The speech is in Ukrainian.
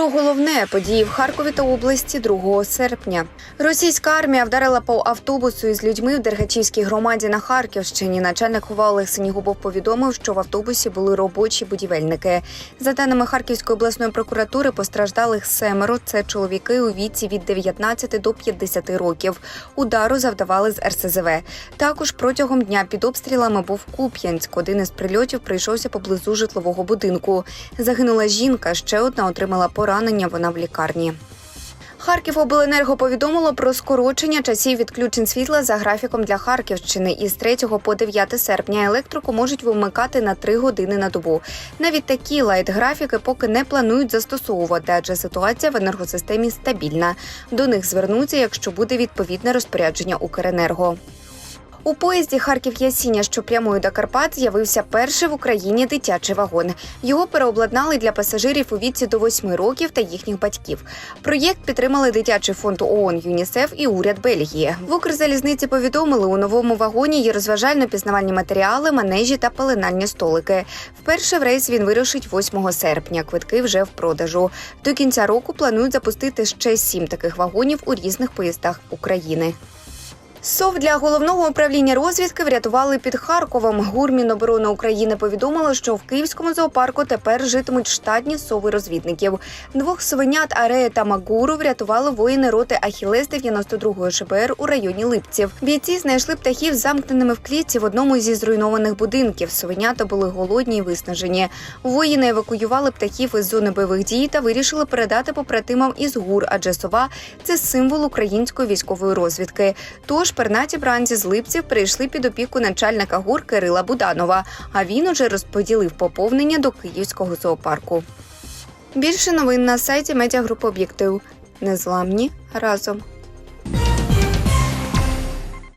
Про головне події в Харкові та області 2 серпня. Російська армія вдарила по автобусу із людьми в Дергачівській громаді на Харківщині. Начальник ГУВА Олег Синігубов повідомив, що в автобусі були робочі будівельники. За даними Харківської обласної прокуратури, постраждалих семеро. Це чоловіки у віці від 19 до 50 років. Удару завдавали з РСЗВ. Також протягом дня під обстрілами був Куп'янськ. Один із прильотів прийшовся поблизу житлового будинку. Загинула жінка, ще одна отримала поранення. Вона в лікарні. Харківобленерго повідомило про скорочення часів відключень світла за графіком для Харківщини. Із 3 по 9 серпня електрику можуть вимикати на 3 години на добу. Навіть такі лайт-графіки поки не планують застосовувати, адже ситуація в енергосистемі стабільна. До них звернуться, якщо буде відповідне розпорядження Укренерго. У поїзді Харків Ясіня, що прямує до Карпат, з'явився перший в Україні дитячий вагон. Його переобладнали для пасажирів у віці до 8 років та їхніх батьків. Проєкт підтримали дитячий фонд ООН ЮНІСЕФ і уряд Бельгії. В Укрзалізниці повідомили, у новому вагоні є розважально-пізнавальні матеріали, манежі та пеленальні столики. Вперше в рейс він вирушить 8 серпня. Квитки вже в продажу. До кінця року планують запустити ще сім таких вагонів у різних поїздах України. СОВ для головного управління розвідки врятували під Харковом. ГУР Міноборони України повідомило, що в Київському зоопарку тепер житимуть штатні сови розвідників. Двох свинят Арея та Магуру врятували воїни роти Ахілес 92-ї ШБР у районі Липців. Бійці знайшли птахів замкненими в клітці в одному зі зруйнованих будинків. Свинята були голодні і виснажені. Воїни евакуювали птахів із зони бойових дій та вирішили передати побратимам із гур, адже сова це символ української військової розвідки. Тож пернаті бранці з липців прийшли під опіку начальника гур Кирила Буданова. А він уже розподілив поповнення до київського зоопарку. Більше новин на сайті медіагрупи об'єктив. Незламні разом.